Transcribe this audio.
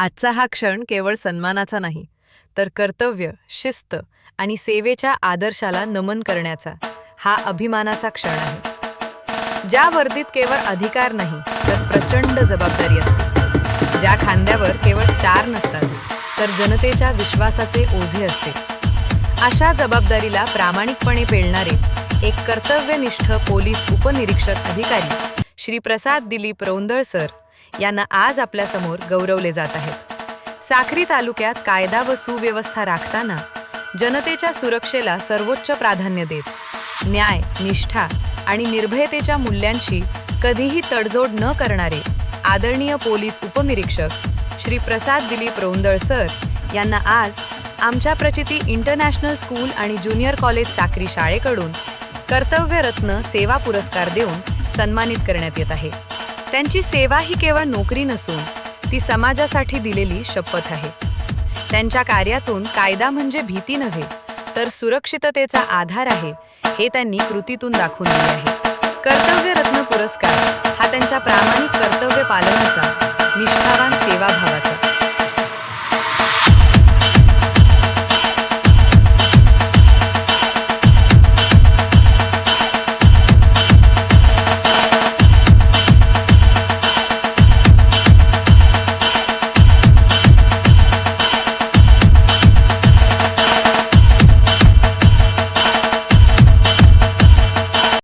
आजचा हा क्षण केवळ सन्मानाचा नाही तर कर्तव्य शिस्त आणि सेवेच्या आदर्शाला नमन करण्याचा हा अभिमानाचा क्षण आहे. ज्या वर्दीत केवळ अधिकार नाही तर प्रचंड जबाबदारी असते. ज्या खांद्यावर केवळ स्टार नसतात तर जनतेच्या विश्वासाचे ओझे असते. अशा जबाबदारीला प्रामाणिकपणे पेलणारे एक कर्तव्यनिष्ठ पोलीस उपनिरीक्षक अधिकारी श्री प्रसाद दिलीप रौंदळ सर यांना आज आपल्यासमोर गौरवले जात आहेत. साखरी तालुक्यात कायदा व सुव्यवस्था राखताना जनतेच्या सुरक्षेला सर्वोच्च प्राधान्य देत न्याय निष्ठा आणि निर्भयतेच्या मूल्यांशी कधीही तडजोड न करणारे आदरणीय पोलीस उपनिरीक्षक श्री प्रसाद दिलीप रौंदळ सर यांना आज आमच्या प्रचिती इंटरनॅशनल स्कूल आणि ज्युनियर कॉलेज साक्री शाळेकडून कर्तव्यरत्न सेवा पुरस्कार देऊन सन्मानित करण्यात येत आहे. त्यांची सेवा ही केवळ नोकरी नसून ती समाजासाठी दिलेली शपथ आहे. त्यांच्या कार्यातून कायदा म्हणजे भीती नव्हे तर सुरक्षिततेचा आधार आहे हे त्यांनी कृतीतून दाखवून दिले आहे. कर्तव्यरत्न पुरस्कार हा त्यांच्या प्रामाणिक कर्तव्य पालनाचा निष्ठा